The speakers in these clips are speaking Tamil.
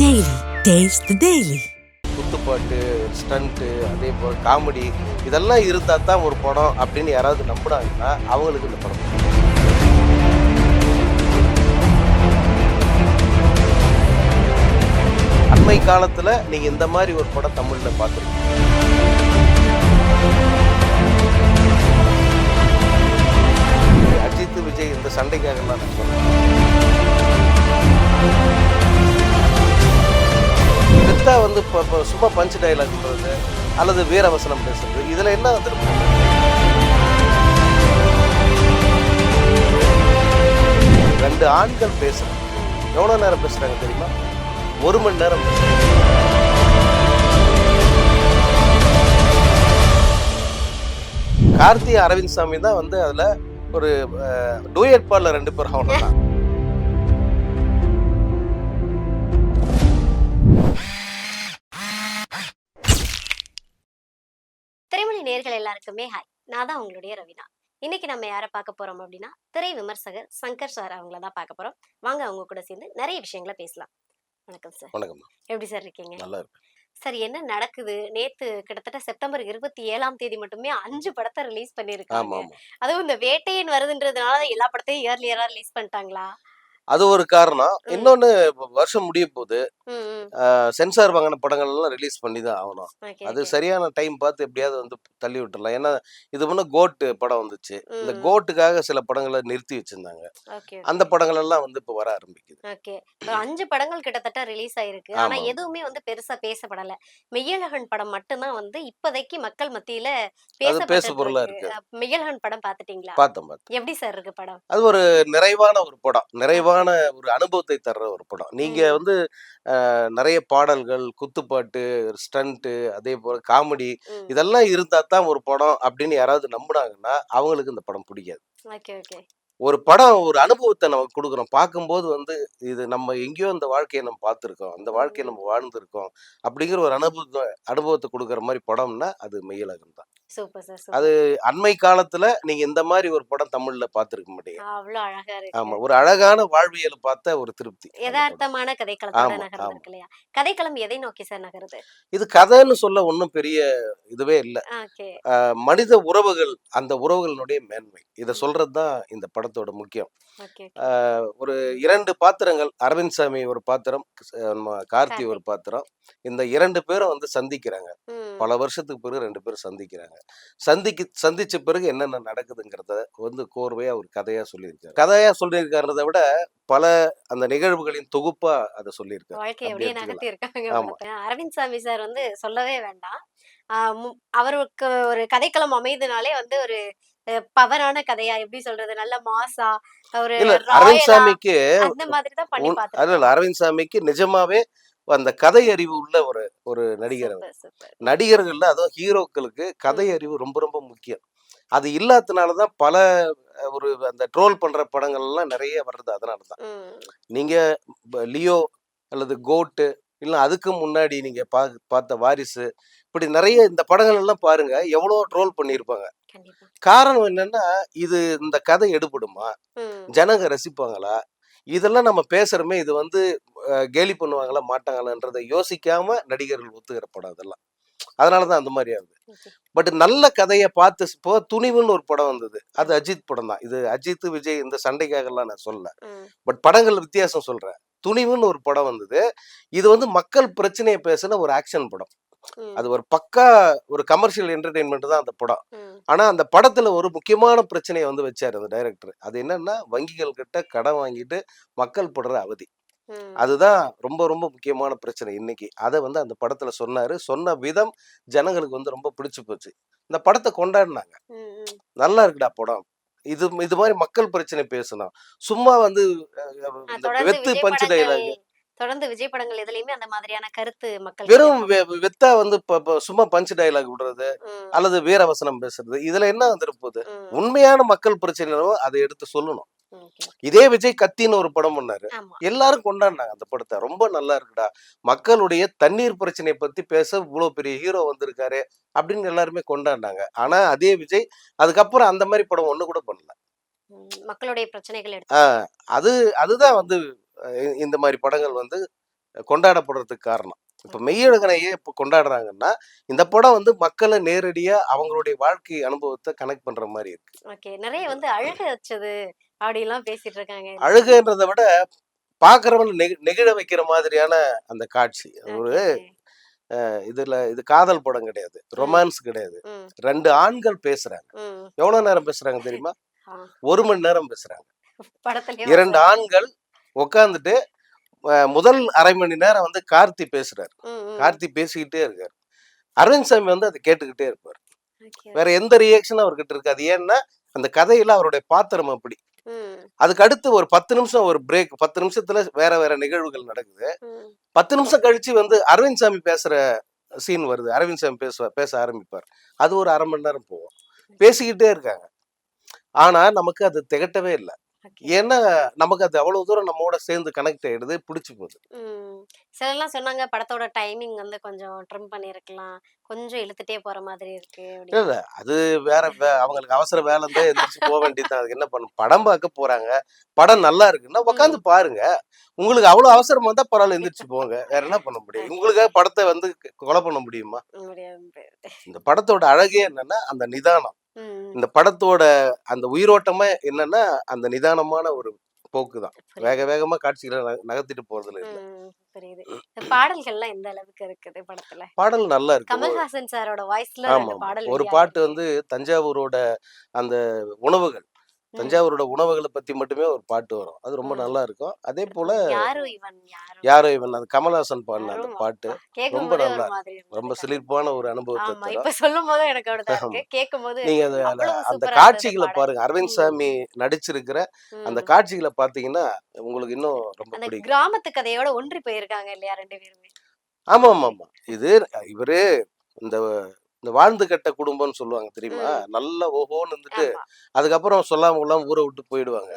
டெய்லி டேஸ்ட் டெய்லி குத்துப்பாட்டு ஸ்டண்ட்டு அதே போல் காமெடி இதெல்லாம் இருந்தால் தான் ஒரு படம் அப்படின்னு யாராவது நம்பினாங்கன்னா அவங்களுக்கு இந்த படம். அண்மை காலத்தில் நீங்கள் இந்த மாதிரி ஒரு படம் தமிழில் பார்த்துருக்கீங்க. அஜித் விஜய் இந்த சண்டைக்காக நான் சொல்றேன். வித்தா வந்து இப்போ சும்மா பஞ்ச் டைலாக் சொல்றது அல்லது வீரவசனம் பேசுறது இதில் என்ன வந்துருக்கு ரெண்டு ஆண்கள் பேசுகிறாங்க எவ்வளோ நேரம் பேசுறாங்க தெரியுமா? ஒரு மணி நேரம் கார்த்தி அரவிந்த் சாமி தான் வந்து அதில் ஒரு டூயட் பால்ல ரெண்டு பேரும் அவ்வளோதான் திரைமொழி நேர்கள் எல்லாருக்குமே ஹாய் நான் தான் உங்களுடைய ரவினா. இன்னைக்கு நம்ம யாரை பார்க்க போறோம் அப்படின்னா திரை விமர்சகர் சங்கர் சார் அவங்கள தான் பார்க்க போறோம். வாங்க அவங்க கூட சேர்ந்து நிறைய விஷயங்களை பேசலாம். வணக்கம் சார். வணக்கம் எப்படி சார் இருக்கீங்க? நல்லா இருக்கு. சார் என்ன நடக்குது? நேத்து கிட்டத்தட்ட செப்டம்பர் இருபத்தி ஏழாம் தேதி மட்டுமே அஞ்சு படத்தை ரிலீஸ் பண்ணிருக்காங்க. அதுவும் இந்த வேட்டையன் வருதுன்றதுனால எல்லா படத்தையும் இயர்லியரா ரிலீஸ் பண்ணிட்டாங்களா? அது ஒரு காரணம். இன்னொன்னு வருஷம் முடிய ம் சென்சார் வாங்கின படங்கள் எல்லாம் ரிலீஸ் பண்ணி தான் ஆகணும். அது சரியான டைம் பார்த்து எப்படியாவது வந்து தள்ளி விட்டுறலாம். ஏன்னா இது முன்ன கோட்டு படம் வந்துச்சு. இந்த கோட்டுக்காக சில படங்களை நிறுத்தி வச்சிருந்தாங்க. அந்த படங்கள் எல்லாம் வந்து இப்போ வர ஆரம்பிக்குது. அஞ்சு படங்கள் கிட்டத்தட்ட ரிலீஸ் ஆயிருக்கு. ஆனா. எதுவுமே வந்து பெருசா பேசப்படல. மெய்யழகன் படம் மட்டும்தான் வந்து இப்போதைக்கு மக்கள் மத்தியில பேசு பொருளா இருக்கு. மெய்யழகன் படம் பாத்துட்டீங்களா பார்த்தோம் எப்படி சார் இருக்கு படம்? அது ஒரு நிறைவான ஒரு படம். நிறைவான ஒரு அனுபவத்தை தர்ற ஒரு படம். நீங்க ம். வந்து நிறைய பாடல்கள் குத்துப்பாட்டு ஸ்டண்ட்டு அதே போல காமெடி. இதெல்லாம் இருந்தா தான் ஒரு படம் அப்படின்னு யாராவது நம்புனாங்கன்னா அவங்களுக்கு இந்த படம் பிடிக்காது. ஒரு படம் ஒரு அனுபவத்தை நமக்கு கொடுக்குறோம். பார்க்கும்போது வந்து இது நம்ம எங்கேயோ இந்த வாழ்க்கையை நம்ம பார்த்துருக்கோம். அந்த வாழ்க்கையை நம்ம வாழ்ந்திருக்கோம் அப்படிங்கிற ஒரு அனுபவத்தை அனுபவத்தை கொடுக்குற மாதிரி படம்னா அது மெய்யழகன் தான் சூப்பர் சார் அது அண்மை காலத்துல நீங்க இந்த மாதிரி ஒரு படம் தமிழ்ல பார்த்துருக்க மாட்டீங்க. அவ்வளவு அழகா ஆமா ஒரு அழகான வாழ்வியலை பார்த்த ஒரு திருப்தி. யதார்த்தமான கதைக்களத்தோட நகர்ந்து இல்லையா? கதைக்களம் எதை நோக்கி சார் நகருது? இது கதைன்னு சொல்ல ஒன்றும் பெரிய இதுவே இல்லை. மனித உறவுகள் அந்த உறவுகளினுடைய மேன்மை. இதை சொல்றது தான் இந்த படத்தோட முக்கியம். ஒரு இரண்டு பாத்திரங்கள் அரவிந்த் சாமி ஒரு பாத்திரம் கார்த்தி ஒரு பாத்திரம். இந்த இரண்டு பேரும் வந்து சந்திக்கிறாங்க. பல வருஷத்துக்கு பிறகு ரெண்டு பேரும் சந்திக்கிறாங்க. சந்திக்கு சந்திச்ச பிறகு என்னென்ன நடக்குதுங்கிறத வந்து கோர்வையா ஒரு கதையா சொல்லியிருக்காரு. கதையா சொல்லியிருக்காருறத விட பல அந்த நிகழ்வுகளின் தொகுப்பா அதை சொல்லியிருக்காரு. ஆமா. அரவிந்த் சாமி சார் வந்து சொல்லவே வேண்டாம். அவருக்கு ஒரு கதைக்களம் அமைதுனாலே வந்து ஒரு பவரான கதையா எப்படி சொல்றது? நல்ல மாசா ஒரு அரவிந்த் சாமிக்கு அந்த மாதிரி தான் பண்ணி அரவிந்த் சாமிக்கு நிஜமாவே அந்த கதை அறிவு உள்ள ஒரு ஒரு நடிகர். நடிகர்கள்ல அதுவும் ஹீரோக்களுக்கு கதை அறிவு ரொம்ப ரொம்ப முக்கியம். அது இல்லாதனால தான் பல ஒரு அந்த ட்ரோல் பண்ற படங்கள் எல்லாம் நிறைய வர்றது அதனால தான். நீங்க லியோ அல்லது கோட்டு இல்லை அதுக்கு முன்னாடி நீங்க பா பார்த்த வாரிசு இப்படி நிறைய இந்த படங்கள் எல்லாம் பாருங்க எவ்வளோ ட்ரோல் பண்ணியிருப்பாங்க. காரணம் என்னன்னா இது இந்த கதை எடுபடுமா? ஜனங்க ரசிப்பாங்களா? இதெல்லாம் நம்ம பேசுறோமே இது வந்து கேலி பண்ணுவாங்களா மாட்டாங்களான்றதை யோசிக்காம நடிகர்கள் ஒத்துக்கிற படம் அதெல்லாம் அதனால தான் அந்த மாதிரி ஆகுது. பட் நல்ல கதையை பார்த்து இப்போ துணிவுன்னு ஒரு படம் வந்தது. அது அஜித் படம் தான். இது அஜித் விஜய் இந்த சண்டைக்காகலாம் நான் சொல்லல. ம், பட் படங்கள் வித்தியாசம் சொல்றேன். துணிவுன்னு ஒரு படம் வந்தது. இது வந்து மக்கள் பிரச்சனையை பேசின ஒரு ஆக்ஷன் படம். அது ஒரு பக்கா ஒரு கமர்ஷியல் என்டர்டெயின்மெண்ட் தான் அந்த படம். ஆனா அந்த படத்துல ஒரு முக்கியமான பிரச்சனையை வந்து வச்சாரு அந்த டைரக்டர். அது என்னன்னா வங்கிகள் கிட்ட கடன் வாங்கிட்டு மக்கள் படுற அவதி. அதுதான் ரொம்ப ரொம்ப முக்கியமான பிரச்சனை இன்னைக்கு. அதை வந்து அந்த படத்துல சொன்னாரு. சொன்ன விதம் ஜனங்களுக்கு வந்து ரொம்ப பிடிச்சு போச்சு. இந்த படத்தை கொண்டாடினாங்க. நல்லா இருக்குடா படம். இது இது மாதிரி மக்கள் பிரச்சனை பேசணும் சும்மா வந்து வெத்து பஞ்சு டைலாக் தொடர்ந்து விஜய் படங்கள் எதுலயுமே அந்த மாதிரியான கருத்து மக்கள் வெறும் வெத்தா வந்து சும்மா பஞ்சு டைலாக் விடுறது அல்லது வீரவசனம் பேசுறது. இதுல என்ன வந்துட்டு போகுது? உண்மையான மக்கள் பிரச்சனையோ அதை எடுத்து சொல்லணும். இதே விஜய் கத்தின்னு ஒரு படம் பண்ணாரு. எல்லாரும் கொண்டாடினாங்க அந்த படத்தை. ரொம்ப நல்லா இருக்குடா. மக்களுடைய தண்ணீர் பிரச்சனையை பத்தி பேச இவ்வளவு பெரிய ஹீரோ வந்திருக்காரு அப்படின்னு எல்லாருமே கொண்டாடினாங்க. ஆனா அதே விஜய் அதுக்கப்புறம் அந்த மாதிரி படம் ஒண்ணு கூட பண்ணல. மக்களுடைய பிரச்சனைகள் அது அதுதான் வந்து இந்த மாதிரி படங்கள் வந்து கொண்டாடப்படுறதுக்கு காரணம். இப்ப மெய்யழகனையே இப்ப கொண்டாடுறாங்கன்னா இந்த படம் வந்து மக்களை நேரடியா அவங்களுடைய வாழ்க்கை அனுபவத்தை கனெக்ட் பண்ற மாதிரி இருக்கு. ஓகே. நிறைய வந்து அழக வச்சது அப்படிலாம் பேசிட்டு இருக்காங்க அழுகுன்றதை விட பாக்குறவன் நெகி நெகிழ வைக்கிற மாதிரியான அந்த காட்சி. ஒரு. இதுல இது காதல் படம் கிடையாது ரொமான்ஸ் கிடையாது. ரெண்டு ஆண்கள் பேசுறாங்க. எவ்வளவு நேரம் பேசுறாங்க தெரியுமா? ஒரு மணி நேரம் பேசுறாங்க. இரண்டு ஆண்கள் உட்காந்துட்டு முதல் அரை மணி நேரம் வந்து கார்த்தி பேசுறாரு. கார்த்தி பேசிக்கிட்டே இருக்காரு. அரவிந்த் சாமி வந்து அதை கேட்டுக்கிட்டே இருப்பார். வேற எந்த ரியாக்ஷனும் அவர்கிட்ட இருக்காது. ஏன்னா அந்த கதையில அவருடைய பாத்திரம் அப்படி. அதுக்கு அடுத்து ஒரு பத்து நிமிஷம் ஒரு பிரேக் பத்து நிமிஷத்துல வேற வேற நிகழ்வுகள் நடக்குது. பத்து நிமிஷம் கழிச்சு வந்து அரவிந்த் சாமி பேசுற சீன் வருது. அரவிந்த் சாமி பேச பேச ஆரம்பிப்பார். அது ஒரு அரை மணி நேரம் போகும். பேசிக்கிட்டே இருக்காங்க. ஆனா நமக்கு அது திகட்டவே இல்லை. ஏன்னா நமக்கு அது அவ்வளவு தூரம் நம்மோட சேர்ந்து கனெக்ட் ஆயிடுது பிடிச்சு போகுது. சிலர்லாம் சொன்னாங்க படத்தோட டைமிங் வந்து கொஞ்சம் ட்ரிம் பண்ணிருக்கலாம் கொஞ்சம் இழுத்துட்டே போற மாதிரி இருக்கு. இல்ல அது வேற வே- அவங்களுக்கு அவசர வேலை இருந்தா எந்திரிச்சு போக வேண்டியதுதான். அதுக்கு என்ன பண்ணும் படம் பார்க்க போறாங்க. படம் நல்லா இருக்குன்னா உட்காந்து பாருங்க. உங்களுக்கு அவ்வளவு அவசரம் வந்தா பரவாயில்ல எந்திரிச்சு போங்க. வேற என்ன பண்ண முடியும்? உங்களுக்காக படத்தை வந்து கொலை பண்ண முடியுமா? முடியாது. இந்த படத்தோட அழகே என்னன்னா அந்த நிதானம். ம், இந்த படத்தோட அந்த உயிரோட்டமே என்னன்னா அந்த நிதானமான ஒரு போக்கு தான் புரியுது. வேக வேகமா காட்சிகளை நக- நகர்த்திட்டு போறதுல இல்ல ம், புரியுது பாடல்கள்லாம் எந்த அளவுக்கு இருக்குது படத்துல பாடல் நல்லா இருக்கு கமல்ஹாசன் சாரோட வாய்ஸ்ல. பாடல் ஒரு. பாட்டு வந்து தஞ்சாவூரோட அந்த உணவுகள். தஞ்சாவூரோட உணவுகளை பத்தி மட்டுமே ஒரு பாட்டு வரும். அது ரொம்ப. நல்லா இருக்கும் அதே போல யாரோ இவன் அது கமலஹாசன் பாடின அந்த பாட்டு. ரொம்ப நல்லா ரொம்ப. சிலிர்ப்பான ஒரு அனுபவத்தை சொல்லும் போது எனக்கு நீங்க அந்த- காட்சிகளை பாருங்க. அரவிந்த். சாமி நடிச்சிருக்கிற அந்த. காட்சிகளை பாத்தீங்கன்னா உங்களுக்கு இன்னும் ரொம்ப பிடிக்கும். கிராமத்து கதையோட ஒன்றி போயிருக்காங்க இல்லையா? ரெண்டு பேருமே. ஆமா ஆமா ஆமா இது இவரு இந்த இந்த வாழ்ந்து கட்ட குடும்பம்னு சொல்லுவாங்க தெரியுமா. நல்ல ஓஹோன்னு இருந்துட்டு அதுக்கப்புறம் சொல்லாம கொள்ளாம ஊரை விட்டு போயிடுவாங்க.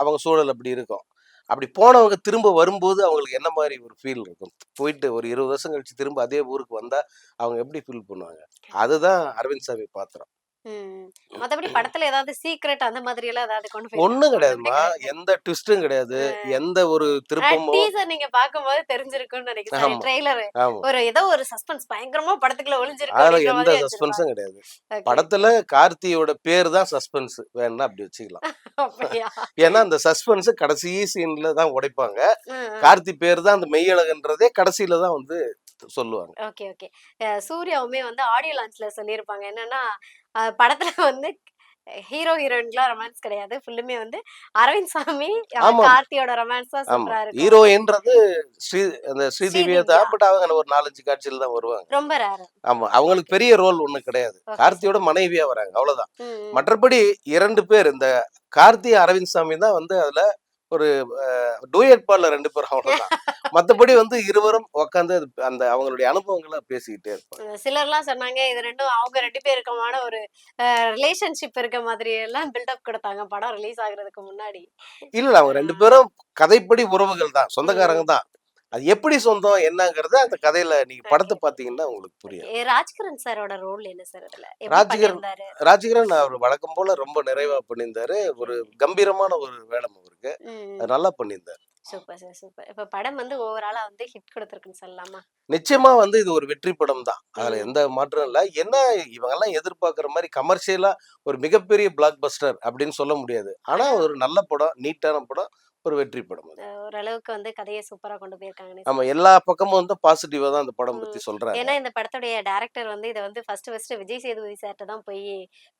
அவங்க சூழல் அப்படி இருக்கும். அப்படி போனவங்க திரும்ப வரும்போது அவங்களுக்கு என்ன மாதிரி ஒரு ஃபீல் இருக்கும்? போயிட்டு ஒரு இருபது வருஷம் கழிச்சு திரும்ப அதே ஊருக்கு வந்தா அவங்க எப்படி ஃபீல் பண்ணுவாங்க? அதுதான் அரவிந்த் சாமி பாத்திரம். மத்தபடி படத்துல ஏதாவது சீக்ரெட் அந்த மாதிரி எல்லாம் ஏதாவது கொண்டு ஒண்ணும் கிடையாதுமா எந்த ட்விஸ்டும் கிடையாது. எந்த ஒரு திருப்பமோ டீசர் நீங்க பாக்கும்போது தெரிஞ்சிருக்கும்னு நினைக்கிறேன். ட்ரெய்லர். ஒரு ஏதோ ஒரு சஸ்பென்ஸ் பயங்கரமா படத்துக்குள்ள ஒளிஞ்சிருக்கு அதுல எந்த சஸ்பென்ஸும் கிடையாது. படத்துல கார்த்தியோட பேர் தான் சஸ்பென்ஸ். வேணும்னா அப்படி வச்சுக்கலாம். ஏன்னா அந்த சஸ்பென்ஸ் கடைசி சீன்ல தான் உடைப்பாங்க. கார்த்தி பேர் தான் அந்த மெய்யழகுன்றதே கடைசியில தான் வந்து சொல்லுவாங்க. Okay okay. சூர்யாவுமே வந்து ஆடியோ லான்ச்ல சொல்லியிருப்பாங்க. என்னன்னா படத்துல வந்து ஹீரோ ஹீரோயின்லாம் ரொமான்ஸ் கிடையாது. ஃபுல்லுமே வந்து அரவிந்த் சாமி. கார்த்தியோட ரொமான்ஸ் தான் சூப்பரா இருக்கும். ஹீரோயின்றது ஸ்ரீ அந்த ஸ்ரீதேவியா தான். பட் அவங்க ஒரு நாலஞ்சு காட்சியில் தான் வருவாங்க. ரொம்ப ரேர் ஆமா அவங்களுக்கு பெரிய ரோல் ஒண்ணும் கிடையாது. கார்த்தியோட மனைவியா வராங்க. அவ்வளவுதான். மற்றபடி இரண்டு பேர் இந்த கார்த்தி அரவிந்த் சாமி தான் வந்து அதுல ஒரு டூயட் பால்ல ரெண்டு பேரும் அவ்வளவுதான். மத்தபடி வந்து இருவரும் உட்காந்து அந்த அவங்களுடைய அனுபவங்களை பேசிக்கிட்டே இருப்பாங்க. சிலர்லாம் சொன்னாங்க இது ரெண்டும் அவங்க ரெண்டு பேருக்குமான ஒரு ரிலேஷன்ஷிப் இருக்க மாதிரி எல்லாம் பில்டப் கொடுத்தாங்க படம் ரிலீஸ் ஆகுறதுக்கு முன்னாடி. இல்ல அவங்க ரெண்டு பேரும் கதைப்படி உறவுகள் தான் சொந்தக்காரங்க தான். அது எப்படி சொந்தம் என்னங்கறது அந்த கதையில நீங்க படத்தை பாத்தீங்கன்னா உங்களுக்கு புரியும். ராஜ்கிரண் சாரோட ரோல் என்ன சார் அதுல? ராஜ்கிரண் ராஜகிரன் அவர் வழக்கம் போல ரொம்ப நிறைவா பண்ணியிருந்தாரு. ஒரு கம்பீரமான ஒரு வேடம் அவருக்கு. அது நல்லா பண்ணியிருந்தாரு. Super sir super. இப்ப படம் வந்து ஓவராலா வந்து ஹிட் கொடுத்துருக்குன்னு சொல்லலாமா? நிச்சயமா வந்து இது ஒரு வெற்றி படம் தான். அதுல. எந்த மாற்றம் இல்ல. என்ன இவங்க எல்லாம் எதிர்பார்க்கிற மாதிரி கமர்ஷியலா ஒரு மிகப்பெரிய பிளாக் பஸ்டர் அப்படின்னு சொல்ல முடியாது. ஆனா ஒரு நல்ல படம் நீட்டான படம் ஒரு வெற்றி படம் ஓரளவுக்கு வந்து கதையை சூப்பரா கொண்டு போயிருக்காங்கன்னு ஆமா எல்லா பக்கமும் வந்து பாசிட்டிவா தான் அந்த படம் பத்தி. சொல்றாங்க. ஏன்னா இந்த படத்துடைய டைரக்டர் வந்து இதை வந்து ஃபர்ஸ்ட் ஃபர்ஸ்ட் விஜய் சேதுபதி சார்ட்ட தான் போய்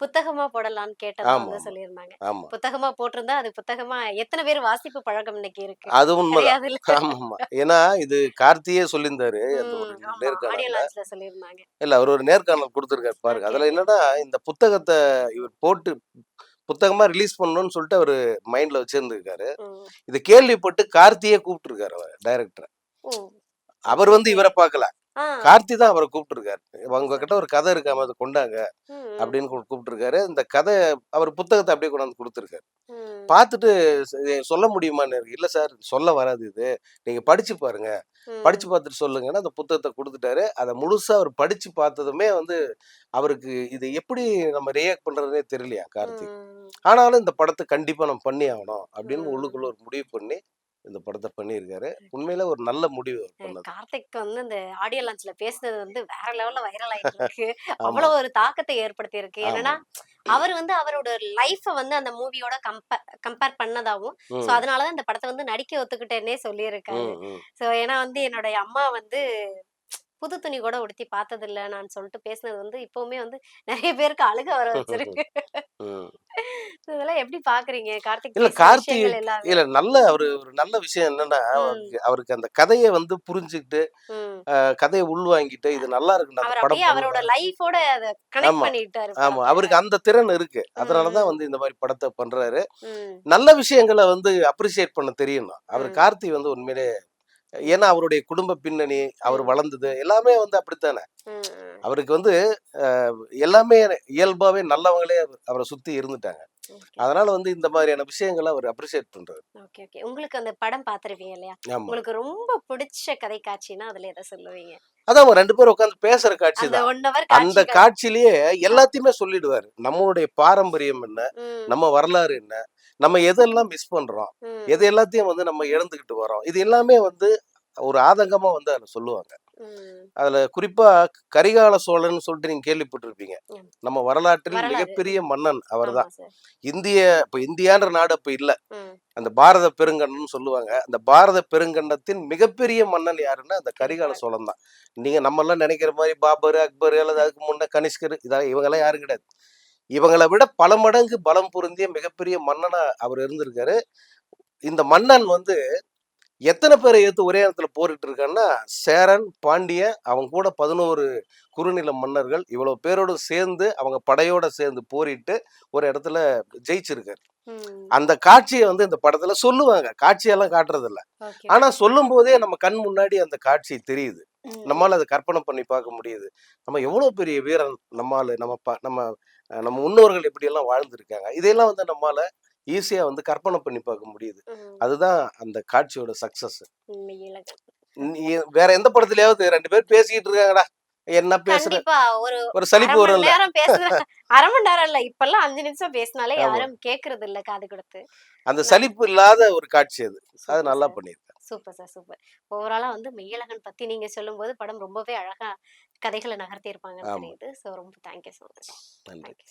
புத்தகமா போடலான்னு கேட்டதா வந்து. சொல்லியிருந்தாங்க. புத்தகமா போட்டிருந்தா அது புத்தகமா எத்தனை பேர் வாசிப்பு பழக்கம் இன்னைக்கு இருக்கு. அது இல்ல. ஆமா ஏன்னா இது கார்த்தியே சொல்லியிருந்தாரு. சொல்லியிருந்தாங்க. இல்ல அவர் ஒரு நேர்காணல் கொடுத்துருக்காரு பாருங்க. அதுல. என்னன்னா இந்த புத்தகத்தை இவர் போட்டு புத்தகமா ரிலீஸ் பண்ணணும்னு சொல்லிட்டு அவரு மைண்ட்ல வச்சிருந்திருக்காரு. இது கேள்விப்பட்டு கார்த்தியே கூப்பிட்டுருக்காரு அவர் டைரக்டர் அவர் வந்து இவரை பார்க்கல. கார்த்தி தான் அவரை கூப்பிட்டுருக்காரு. உங்க கிட்ட ஒரு கதை இருக்காம அதை கொண்டாங்க அப்படின்னு கூப்பிட்டுருக்காரு. இந்த கதை அவர் புத்தகத்தை அப்படியே கொண்டாந்து கொடுத்துருக்காரு. பார்த்துட்டு "ச- சொல்ல முடியுமான்னு இல்ல சார் சொல்ல வராது இது. நீங்க படிச்சு பாருங்க. படிச்சு பார்த்துட்டு சொல்லுங்கன்னா அந்த புத்தகத்தை கொடுத்துட்டாரு. அதை முழுசா அவர் படிச்சு பார்த்ததுமே வந்து அவருக்கு இது எப்படி நம்ம ரியாக்ட் பண்றதுனே தெரியலையா கார்த்திக். ஆனாலும் இந்த படத்தை கண்டிப்பா நம்ம பண்ணி ஆகணும் அப்படின்னு. உள்ளுக்குள்ள ஒரு முடிவு பண்ணி இந்த படத்தை பண்ணியிருக்காரு உண்மையில ஒரு நல்ல முடிவு கார்த்திக் வந்து இந்த ஆடியோ லான்ச்ல பேசுனது வந்து வேற லெவல்ல வைரல் ஆயிட்டு இருக்கு. அவ்வளவு ஒரு தாக்கத்தை ஏற்படுத்தி இருக்கு. என்னன்னா அவர் வந்து அவரோட லைஃப வந்து அந்த மூவியோட கம்பேர் கம்பேர் பண்ணதாவும் சோ அதனாலதான் இந்த படத்தை வந்து நடிக்க ஒத்துக்கிட்டேன்னே சொல்லியிருக்காரு. சோ ஏன்னா வந்து என்னுடைய அம்மா வந்து புது துணி கூட உடுத்தி பார்த்தது இல்ல நான் சொல்லிட்டு பேசினது வந்து இப்பவுமே வந்து நிறைய பேருக்கு அழுக வர வச்சிருக்கு. இதெல்லாம் எப்படி பாக்குறீங்க கார்த்திக் இல்ல இல்ல நல்ல அவரு ஒரு நல்ல விஷயம் என்னன்னா. அவருக்கு அந்த கதையை வந்து புரிஞ்சுக்கிட்டு கதையை உள்வாங்கிட்டு இது நல்லா இருக்கு அந்த படம் அவரோட. லைஃபோட ஆமா. அவருக்கு அந்த திறன் இருக்கு அதனாலதான். வந்து இந்த மாதிரி படத்தை பண்றாரு. நல்ல விஷயங்களை வந்து அப்ரிசியேட் பண்ண தெரியணும் அவர். கார்த்தி வந்து உண்மையிலே ஏன்னா அவருடைய குடும்ப பின்னணி அவர். வளர்ந்தது எல்லாமே வந்து அப்படித்தானே. அவருக்கு வந்து எல்லாமே இயல்பாவே நல்லவங்களே அவர்- சுத்தி இருந்துட்டாங்க. அதனால வந்து இந்த மாதிரியான விஷயங்களை அவர் அப்ரிசியேட் பண்றாரு. Okay okay. உங்களுக்கு அந்த படம் பார்த்திருப்பீங்க இல்லையா? உங்களுக்கு ரொம்ப பிடிச்ச கதை காட்சினா அதுல எதை சொல்லுவீங்க? அதான் ரெண்டு பேரும் உட்காந்து பேசுற காட்சி அந்த தான். அந்த காட்சி காட்சியிலேயே எல்லாத்தையுமே சொல்லிடுவாரு. நம்மளுடைய பாரம்பரியம் என்ன? நம்ம வரலாறு என்ன? நம்ம எதெல்லாம் மிஸ் பண்றோம்? எது எல்லாத்தையும் வந்து நம்ம இழந்துகிட்டு வரோம் இது எல்லாமே வந்து ஒரு ஆதங்கமா வந்து அதுல சொல்லுவாங்க. அதுல குறிப்பா கரிகால சோழன் சொல்லிட்டு நீங்க கேள்விப்பட்டிருப்பீங்க. நம்ம வரலாற்றில் வரலாறு. மிகப்பெரிய மன்னன் அவர்தான் இந்திய இப்ப இந்தியான்ற நாடு அப்ப இல்ல. அந்த பாரத பெருங்கண்டன் சொல்லுவாங்க. அந்த பாரத பெருங்கண்டத்தின் மிகப்பெரிய மன்னன் யாருன்னா அந்த கரிகால சோழன் தான். நீங்க நம்ம எல்லாம் நினைக்கிற மாதிரி பாபர் அக்பர் அல்லது அதுக்கு முன்ன கனிஷ்கர் இதெல்லாம் இவங்கெல்லாம் யாரும் கிடையாது. இவங்களை விட பல மடங்கு பலம் பொருந்திய மிகப்பெரிய மன்னனா அவர் இருந்திருக்காரு. இந்த மன்னன் வந்து எத்தனை பேரை ஏத்து ஒரே இடத்துல போரிட்டு இருக்கான்னா சேரன் பாண்டிய அவங்க கூட பதினோரு குறுநில மன்னர்கள் இவ்வளவு பேரோட சேர்ந்து அவங்க படையோட சேர்ந்து போரிட்டு ஒரு இடத்துல ஜெயிச்சிருக்காரு. அந்த காட்சியை வந்து இந்த படத்துல சொல்லுவாங்க. காட்சியெல்லாம் காட்டுறது இல்ல ஆனா சொல்லும் போதே நம்ம கண் முன்னாடி அந்த காட்சி தெரியுது. நம்மால அதை கற்பனை பண்ணி பார்க்க முடியுது. நம்ம எவ்வளவு பெரிய வீரன் நம்மால நம்ம நம்ம நம்ம முன்னோர்கள் எப்படி எல்லாம் வாழ்ந்திருக்காங்க? இதையெல்லாம் வந்து நம்மால ஈஸியா வந்து கற்பனை பண்ணி பார்க்க முடியுது. அதுதான் அந்த காட்சியோட சக்சஸ் வேற எந்த படத்துலயாவது ரெண்டு பேர் பேசிக்கிட்டு இருக்காங்கடா. என்ன பேசுற? ஒரு சலிப்பு பேசுற அரை மணி நேரம் இல்ல. இப்பெல்லாம் அஞ்சு நிமிஷம் பேசினாலே. யாரும் கேக்குறது இல்ல. காது கொடுத்து. அந்த சலிப்பு இல்லாத ஒரு காட்சி அது. அது நல்லா sir. பண்ணியிருக்காங்க சூப்பர் சார். சூப்பர். ஓவராலா வந்து மெய்யழகன் பத்தி நீங்க சொல்லும்போது படம் ரொம்பவே அழகா கதைகளை நகர்த்தி இருப்பாங்கன்னு ஆமா. தெரியுது. சோ ரொம்ப தேங்க்யூ ஸோ மச் நன்றி. Thank you